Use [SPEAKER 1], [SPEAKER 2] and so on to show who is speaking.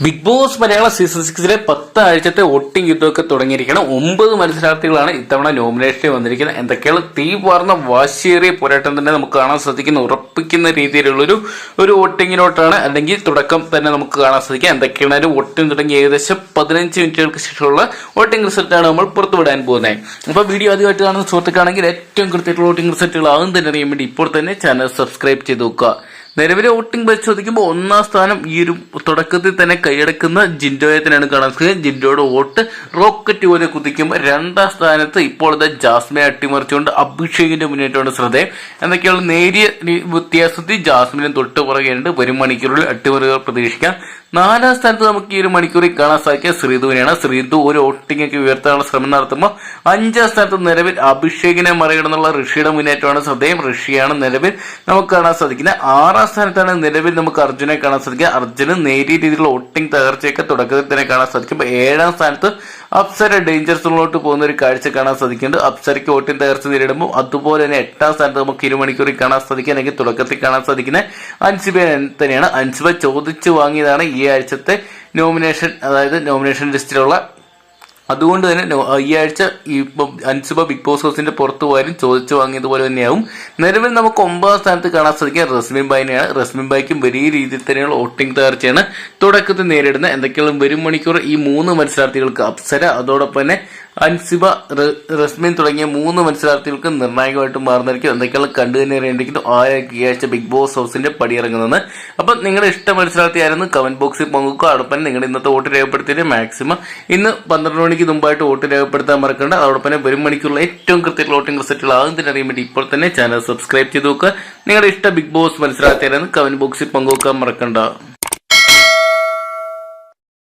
[SPEAKER 1] Big boss മലയാള season സിക്സിലെ പത്ത് ആഴ്ചത്തെ വോട്ടിംഗ് യുദ്ധമൊക്കെ തുടങ്ങിയിരിക്കണം ഒമ്പത് മത്സരാർത്ഥികളാണ് ഇത്തവണ നോമിനേഷനിൽ വന്നിരിക്കുന്നത്. എന്തൊക്കെയാണ് തീ വാർന്ന വാശിയേറിയ പോരാട്ടം തന്നെ നമുക്ക് കാണാൻ സാധിക്കുന്ന. ഉറപ്പിക്കുന്ന രീതിയിലുള്ളൊരു ഒരു വോട്ടിങ്ങിലോട്ടാണ് അല്ലെങ്കിൽ തുടക്കം തന്നെ നമുക്ക് കാണാൻ സാധിക്കുക. എന്തൊക്കെയാണ് ഒരു വോട്ടിംഗ് തുടങ്ങി ഏകദേശം പതിനഞ്ച് മിനിറ്റുകൾക്ക് ശേഷമുള്ള വോട്ടിംഗ് റിസൾട്ടാണ് നമ്മൾ പുറത്തുവിടാൻ പോകുന്നത്. അപ്പോൾ വീഡിയോ ആദ്യമായിട്ട് കാണുന്ന സുഹൃത്തുക്കാണെങ്കിൽ ഏറ്റവും കൃത്യമായിട്ടുള്ള വോട്ടിംഗ് റിസൾട്ടുകൾ ആകും തന്നെ അറിയാൻ വേണ്ടി ഇപ്പോൾ തന്നെ ചാനൽ സബ്സ്ക്രൈബ് ചെയ്ത് നോക്കുക. നിലവിലെ വോട്ടിംഗ് പരിശോധിക്കുമ്പോൾ ഒന്നാം സ്ഥാനം ഈ ഒരു തുടക്കത്തിൽ തന്നെ കൈയടക്കുന്ന ജിൻഡോയത്തിനാണ് കാണാൻ സാധിക്കുന്നത്. ജിൻഡോയുടെ വോട്ട് റോക്കറ്റ് പോലെ കുതിക്കുമ്പോൾ രണ്ടാം സ്ഥാനത്ത് ഇപ്പോൾ ഇപ്പോഴത്തെ ജാസ്മിനെ അട്ടിമറിച്ചുകൊണ്ട് അഭിഷേകിന്റെ മുന്നേറ്റമാണ് ശ്രദ്ധേയം എന്നൊക്കെയുള്ള നേരിയ വ്യത്യാസത്തിൽ ജാസ്മിനും തൊട്ട് പുറകെയുണ്ട് വരും മണിക്കൂറിൽ അട്ടിമറികൾ പ്രതീക്ഷിക്കാം. നാലാം സ്ഥാനത്ത് നമുക്ക് ഈ ഒരു മണിക്കൂറിൽ കാണാൻ സാധിക്കുക ശ്രീധുവിനെയാണ്. ശ്രീധു ഒരു വോട്ടിംഗ് ഒക്കെ ഉയർത്താനുള്ള ശ്രമം നടത്തുമ്പോൾ അഞ്ചാം സ്ഥാനത്ത് നിലവിൽ അഭിഷേകിനെ മറികടന്നുള്ള ഋഷിയുടെ മുന്നേറ്റമാണ് ശ്രദ്ധേയം. ഋഷിയാണ് നിലവിൽ നമുക്ക് കാണാൻ സാധിക്കുന്നത്. ആറാം സ്ഥാനത്താണ് നിലവിൽ നമുക്ക് അർജുനെ കാണാൻ സാധിക്കുക. അർജുന് നേരിയ രീതിയിലുള്ള ഒട്ടിങ് തകർച്ചയൊക്കെ തുടക്കത്തിൽ തന്നെ കാണാൻ സാധിക്കും ഏഴാം സ്ഥാനത്ത് അപ്സര ഡേഞ്ചർ സോണിലോട്ട് പോകുന്ന ഒരു കാഴ്ച കാണാൻ സാധിക്കുന്നുണ്ട്. അപ്സരയ്ക്ക് ഓട്ടിൻ തകർച്ച നേരിടുമ്പോൾ അതുപോലെ തന്നെ എട്ടാം സ്ഥാനത്ത് നമുക്ക് ഇരു മണിക്കൂറിൽ കാണാൻ സാധിക്കുക അല്ലെങ്കിൽ തുടക്കത്തിൽ കാണാൻ സാധിക്കുന്ന അൻസിബ തന്നെയാണ്. അൻസിബ ചോദിച്ചു വാങ്ങിയതാണ് ഈ ആഴ്ചത്തെ നോമിനേഷൻ അതായത് നോമിനേഷൻ ലിസ്റ്റിലുള്ള അതുകൊണ്ട് തന്നെ ഈ ആഴ്ച ഇപ്പം അൻസുബ ബിഗ് ബോസ് ഹൗസിന്റെ പുറത്തു പോയാലും ചോദിച്ചു വാങ്ങിയതുപോലെ തന്നെയാവും. നിലവിൽ നമുക്ക് ഒമ്പതാം സ്ഥാനത്ത് കാണാൻ സാധിക്കുക റസ്മിൻ ബായിനെയാണ് റസ്മിൻ ബായിക്കും വലിയ രീതിയിൽ തന്നെയുള്ള വോട്ടിംഗ് തകർച്ചയാണ് തുടക്കത്തിൽ നേരിടുന്നത്. എന്തൊക്കെയാണ് വരും മണിക്കൂർ ഈ മൂന്ന് മത്സരാർത്ഥികൾക്ക് അപ്സര അതോടൊപ്പം തന്നെ അൻസിബ റസ്മിൻ തുടങ്ങിയ മൂന്ന് മത്സരാർത്ഥികൾക്ക് നിർണായകമായിട്ട് മാറുന്നതായിരിക്കും. എന്തൊക്കെയാണ് കണ്ടു തന്നെ അറിയേണ്ടിരിക്കുന്നു. ആരൊക്കെ ഈ ആഴ്ച ബിഗ് ബോസ് ഹൗസിന്റെ പടിയിറങ്ങുന്നത് അപ്പം നിങ്ങളുടെ ഇഷ്ട മത്സരാർത്ഥി ആയിരുന്നു കമന്റ് ബോക്സിൽ പങ്കുവെക്കുക. അതോടൊപ്പം നിങ്ങളുടെ ഇന്നത്തെ വോട്ട് രേഖപ്പെടുത്തിയിട്ട് മാക്സിമം ഇന്ന് പന്ത്രണ്ട് മണിക്ക് മുമ്പായിട്ട് വോട്ട് രേഖപ്പെടുത്താൻ മറക്കണ്ട. അതോടൊപ്പം വരും മണിക്കുള്ള ഏറ്റവും കൃത്യമായിട്ടുള്ള വോട്ടിംഗ് റിസൾട്ടുകൾ ആകും തന്നെ അറിയാൻ വേണ്ടി ഇപ്പോൾ തന്നെ ചാനൽ സബ്സ്ക്രൈബ് ചെയ്ത് നോക്കുക. നിങ്ങളുടെ ഇഷ്ട ബിഗ് ബോസ് മത്സരാർത്ഥി ആയിരുന്നു കമന്റ് ബോക്സിൽ പങ്കുവെക്കാൻ മറക്കണ്ട.